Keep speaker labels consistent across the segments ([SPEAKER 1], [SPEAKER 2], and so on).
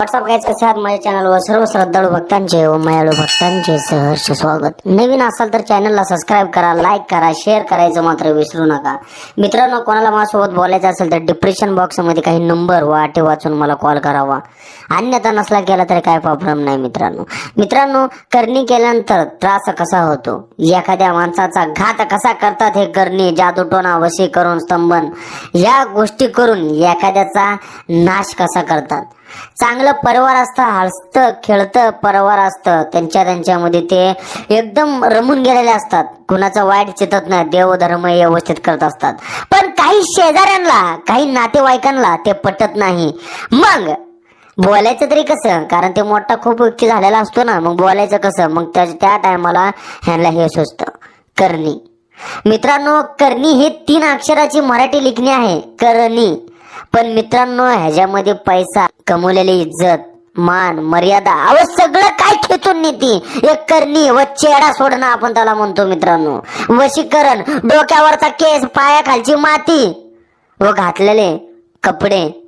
[SPEAKER 1] WhatsApp guys कसे आहात? माझ्या चॅनलवर सर्व श्रद्धाळू भक्तांचे व मायाळू भक्तांचे सहर्ष स्वागत. नवीन असाल तर चॅनलला सबस्क्राईब करा लाईक करा शेअर करायचं मात्र विसरू नका. मित्रांनो कोणाला माझ्यासोबत बोलायचं असेल तर डिप्रेशन बॉक्समध्ये काही नंबर व आटे वाचून मला कॉल करावा. अन्यथा नसला केला तरी काय प्रॉब्लेम नाही मित्रांनो. मित्रांनो करणी केल्यानंतर त्रास कसा होतो? एखाद्या माणसाचा घात कसा करतात हे करणी जादूटोना वशी करून स्तंभन या गोष्टी करून एखाद्याचा नाश कसा करतात? चांगलं परिवार असतं हसतं खेळतं परिवार असतं. त्यांच्या त्यांच्यामध्ये ते एकदम रमून गेलेले असतात. कुणाचं वाईट चितत नाही देवधर्म व्यवस्थित करत असतात. पण काही शेजाऱ्यांना काही नातेवाईकांना ते पटत नाही. मग बोलायचं तरी कसं? कारण ते मोठा खूप व्यक्ती झालेला असतो ना मग बोलायचं कसं? मग त्या त्या टायमाला ह्यांना हे सुचतं करणी. मित्रांनो करणी हे तीन अक्षराची मराठी लिखणी आहे. करणी. पण मित्रांनो ह्याच्यामध्ये पैसा कमवलेली इज्जत मान मर्यादा अव सगळं काय खेचून नेती? एक करणी व चेहरा सोडणं आपण त्याला म्हणतो मित्रांनो. वशीकरण डोक्यावरचा केस पायाखालची माती. व घातलेले कपडे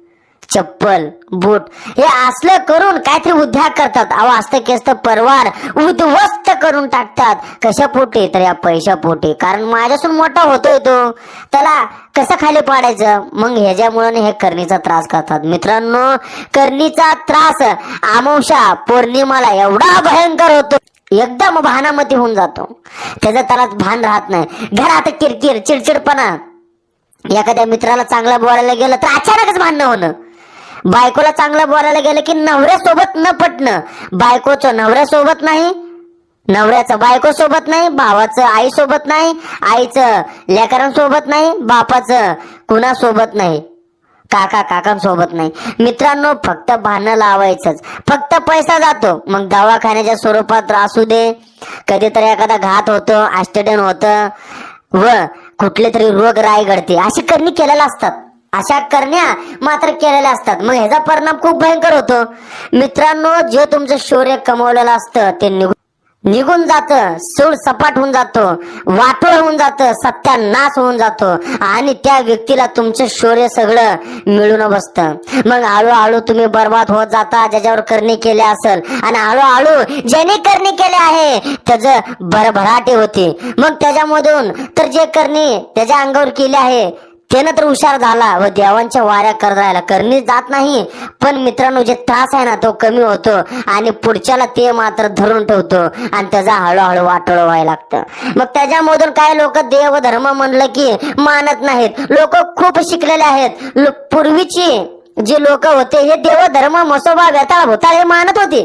[SPEAKER 1] चप्पल बूट हे असलं करून काहीतरी उद्योग करतात. अहो असतं केस तर परवार उद्ध्वस्त करून टाकतात. कशा पोटी? तर या पैशा पोटी. कारण माझ्यासून मोठा होतोय तो. त्याला कसं खाली पाडायचं? मग ह्याच्यामुळे हे करणीचा त्रास करतात. मित्रांनो करणीचा त्रास आमोशा पौर्णिमाला एवढा भयंकर होतो. एकदम भानामती होऊन जातो. त्याचं त्याला भान राहत नाही. घरात किरकिर चिडचिडपणा. एखाद्या मित्राला चांगला बोलायला गेलं तर अचानकच भांडणं होणं. बायकोला चांगलं बोलायला गेलं की नवऱ्यासोबत न पटणं बायकोचं नवऱ्यासोबत नाही नवऱ्याचं बायको सोबत नाही भावाचं आई सोबत नाही आईचं लेकरांसोबत नाही बापाचं कुणासोबत नाही काका काकांसोबत नाही. मित्रांनो फक्त भानं लावायचंच. फक्त पैसा जातो. मग दवाखान्याच्या स्वरूपात असू दे. कधीतरी एखादा घात होतो ऍक्सिडेंट होतं व कुठले तरी रोग राय घडते. अशी करणी केलेल्या असतात. अशा करण्या मात्र केलेल्या असतात. मग ह्याचा परिणाम खूप भयंकर होतो. मित्रांनो जे तुमचं शौर्य कमवलेलं असतं ते निघून निघून जात. सूळ सपाट होऊन जातो. वाटोळ होऊन जातं. सत्यानाश होऊन जातो. आणि त्या व्यक्तीला तुमचं शौर्य सगळं मिळून बसतं. मग हळूहळू तुम्ही बर्बाद होत जाता ज्याच्यावर करणी केले असेल. आणि हळूहळू ज्याने करणी केले आहे त्याचं भरभराटी होती. मग त्याच्यामधून तर जे करणी त्याच्या अंगावर केली आहे त्यानं तर हुशार झाला. व देवांच्या वाऱ्या करत राहिला. करणी जात नाही पण मित्रांनो जे त्रास आहे ना तो कमी होतो. आणि पुढच्याला ते मात्र धरून ठेवतो. आणि त्याचा हळूहळू वाटोळ व्हायला लागतं. मग त्याच्यामधून काय लोक देव धर्म म्हणलं की मानत नाहीत. लोक खूप शिकलेले आहेत. पूर्वीची जे लोक होते हे देव धर्म मसोबा व्यताळ भोताळ हे मानत होते.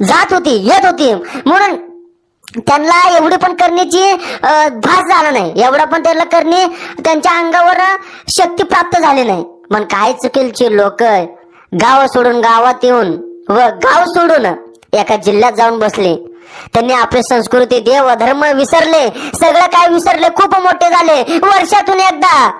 [SPEAKER 1] जात होती येत होती. म्हणून त्यांना एवढी पण करण्याची भास झाला नाही. एवढा पण त्यांना करणे त्यांच्या अंगावर शक्ती प्राप्त झाली नाही. मग काय चुकीलची लोक. गाव सोडून गावात येऊन व गाव सोडून एका जिल्ह्यात जाऊन बसले. त्यांनी आपली संस्कृती देव धर्म विसरले. सगळं काय विसरले? खूप मोठे झाले. वर्षातून एकदा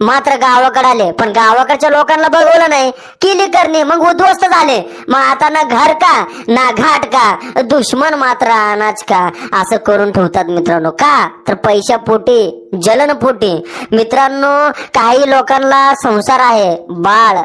[SPEAKER 1] मात्र गावाकडे आले पण गावाकडच्या लोकांना बघवलं नाही. केली करणे मग उद्ध्वस्त झाले. मग आता ना घर का ना घाट का? दुश्मन मात्र अनाज का? असं करून ठेवतात मित्रांनो. का? तर पैशा पोटी जलन पोटी. मित्रांनो काही लोकांना संसार आहे बाळ.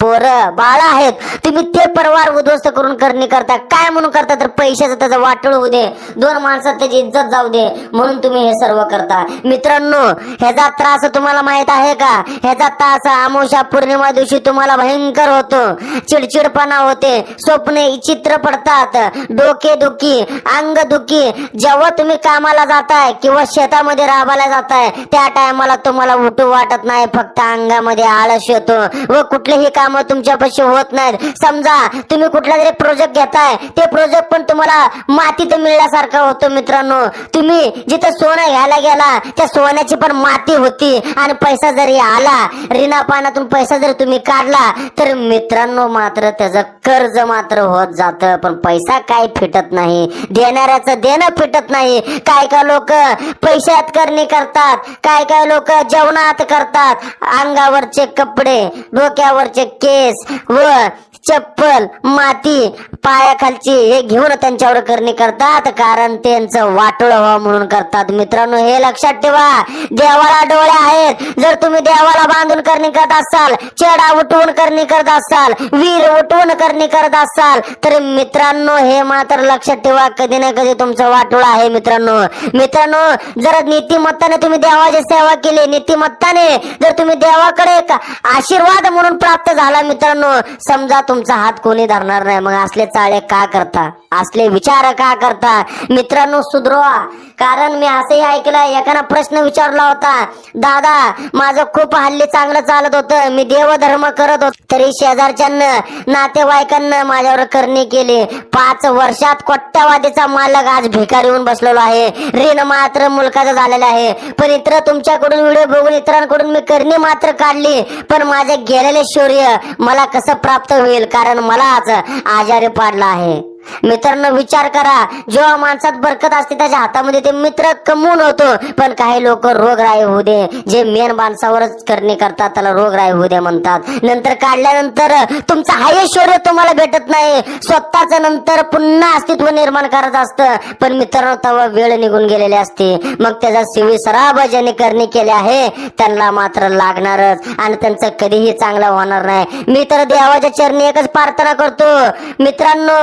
[SPEAKER 1] पोर बाळ आहेत. तुम्ही ते परिवार उद्ध्वस्त करून करणे करता. काय म्हणून करता? तर पैशाचं त्याचं वाटळ होऊ दे. दोन माणसात त्याची इज्जत जाऊ दे. म्हणून तुम्ही हे सर्व करता. मित्रांनो ह्याचा त्रास तुम्हाला माहीत आहे का? ह्याचा त्रास अमावस्या पौर्णिमा दिवशी तुम्हाला भयंकर होतो. चिडचिडपणा होते. स्वप्ने चित्र पडतात. डोके दुखी अंग दुखी. जेव्हा तुम्ही कामाला जाताय किंवा शेतामध्ये राबायला जाताय त्या टायमाला तुम्हाला उठू वाटत नाही. फक्त अंगामध्ये आळस येतो व कुठलेही काम तुमच्यापाशी होत नाहीत. समजा तुम्ही कुठला तरी प्रोजेक्ट घेताय ते प्रोजेक्ट पण तुम्हाला मातीत मिळण्यासारखा होतो मित्रांनो. तुम्ही जिथं सोनं घ्यायला गेला त्या सोन्याची पण माती होती आणि पैसा जरी आला रिना पाण्यातून पैसा जर तुम्ही काढला तर मित्रांनो मात्र त्याचं कर्ज मात्र होत जातं. पण पैसा काय फिटत नाही. देणाऱ्याचं देणं फिटत नाही. काय काय लोक पैशात करणी करतात काय काय लोक जेवणात करतात. अंगावरचे कपडे डोक्यावरचे केस व चप्पल माती पायाखालची हे घेऊन त्यांच्यावर करणी करतात कारण त्यांचं वाटोळ व्हावं म्हणून करतात. मित्रांनो हे लक्षात ठेवा. देवाला डोळे आहेत. जर तुम्ही देवाला बांधून करणी करत असाल चेडा उठवून करणी करत असाल वीर उठवून करणी करत असाल तर मित्रांनो हे मात्र लक्षात ठेवा. कधी ना कधी तुमचं वाटोळ आहे मित्रांनो. मित्रांनो जर नीतिमत्ताने तुम्ही देवाची सेवा केली नीतिमत्ताने जर तुम्ही देवाकडे आशीर्वाद म्हणून प्राप्त झाला मित्रांनो समजा तुमचा हात कोणी धरणार नाही? मग असले चाळे का करता? असले विचार का करता? मित्रांनो सुधरवा. कारण मी असंही ऐकलं एकानं प्रश्न विचारला होता दादा माझं खूप हल्ली चांगलं चालत होतं मी देवधर्म करत होतो. तरी शेजारच्यानं नातेवाईकांना माझ्यावर करणी केली. पाच वर्षात कोट्यावादीचा मालक आज भिकारी येऊन बसलेलो आहे. ऋण मात्र मुलकाचं झालेलं आहे. पण इतर तुमच्याकडून व्हिडिओ बघून इतरांकडून मी करणी मात्र काढली. पण माझे गेलेले शौर्य मला कसं प्राप्त होईल? कारण मला आज आजारी पाडला आहे. मित्रांनो विचार करा. जेव्हा माणसात बरकत असते त्याच्या हातामध्ये ते मित्र कमवून होतो. पण काही लोक रोगराई होऊ दे. जे मेन माणसावरच करणे करतात त्याला रोगराई होऊ दे म्हणतात. नंतर काढल्यानंतर तुमचं हाय तुम्हाला भेटत नाही. स्वतःच नंतर पुन्हा अस्तित्व निर्माण करत असतं. पण मित्रांनो तेव्हा वेळ निघून गेलेली असते. मग त्याचा सिवी सराब ज्याने करणे केले आहे त्यांना मात्र लागणारच. आणि त्यांचं कधीही चांगलं होणार नाही. मी तर देवाच्या चरणी एकच प्रार्थना करतो. मित्रांनो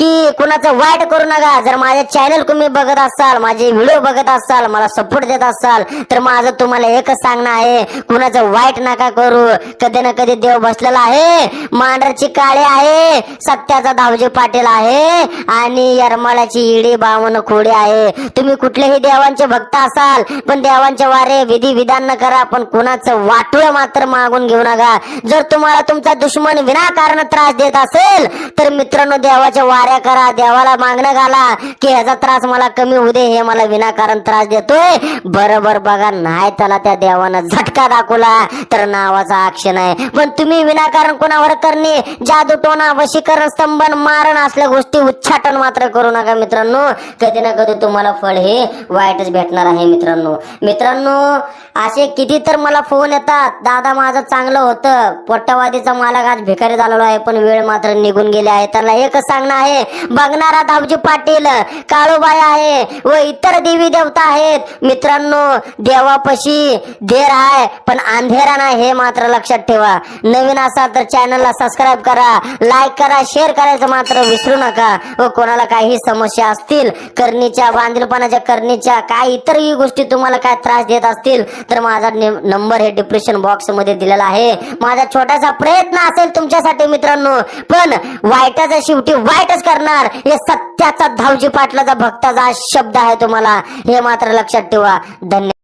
[SPEAKER 1] की कुणाचं वाईट करू नका. जर माझे चॅनल तुम्ही बघत असाल माझे व्हिडिओ बघत असाल मला सपोर्ट देत असाल तर माझं तुम्हाला एकच सांगणं आहे कुणाचं वाईट नका करू. कधी ना कधी देव बसलेला आहे. मांढरची काळे आहे सत्याचा धावजी पाटील आहे आणि यरमाळ्याची इडी बावन खोडी आहे. तुम्ही कुठलेही देवांचे भक्त असाल पण देवांचे वारे विधी विधान न करा पण कुणाचं वाटूळ मात्र मागून घेऊ नका. जर तुम्हाला तुमचा दुश्मन विनाकारण त्रास देत असेल तर मित्रांनो देवाच्या वाऱ्या करा देवाला मागणं घाला की ह्याचा त्रास मला कमी होऊ दे हे मला विनाकारण त्रास देतोय. बरोबर बघा नाही त्याला त्या देवानं झटका दाखवला तर नावाचा आक्षण आहे पण तुम्ही विनाकारण कोणावर करणे? जादू टोना वशीकरण स्तंभन मारण असल्या गोष्टी उच्चाटन मात्र करू नका मित्रांनो. कधी ना कधी तुम्हाला फळ हे वाईटच भेटणार आहे मित्रांनो. मित्रांनो असे किती तर मला फोन येतात. दादा माझं चांगलं होतं. पोट्टावादीचा मालक आज भिकारी झालेलो आहे पण वेळ मात्र निघून गेले आहे. त्याला एकच सांगणं आहे बघणारा धावजी पाटील काळूबाई आहे व इतर देवी देवता आहेत. मित्रांनो देवापशी देर आहे पण अंधेरा नाही हे मात्र लक्षात ठेवा. नवीन असाल तर चॅनलला सबस्क्राईब करा लाईक करा शेअर करायचं मात्र विसरू नका. व कोणाला काही समस्या असतील करणीच्या बांधिलपणाच्या करणीच्या काय इतरही गोष्टी तुम्हाला काय त्रास देत असतील तर माझा नंबर हे डिप्रेशन बॉक्समध्ये दिलेला आहे. माझा छोटासा प्रयत्न असेल तुमच्यासाठी मित्रांनो पण वाईटाचा शेवटी वाईटच करणार. हे सत्याचा धावजी पाटलाचा भक्ताचा शब्द आहे तुम्हाला. हे मात्र लक्षात ठेवा. धन्यवाद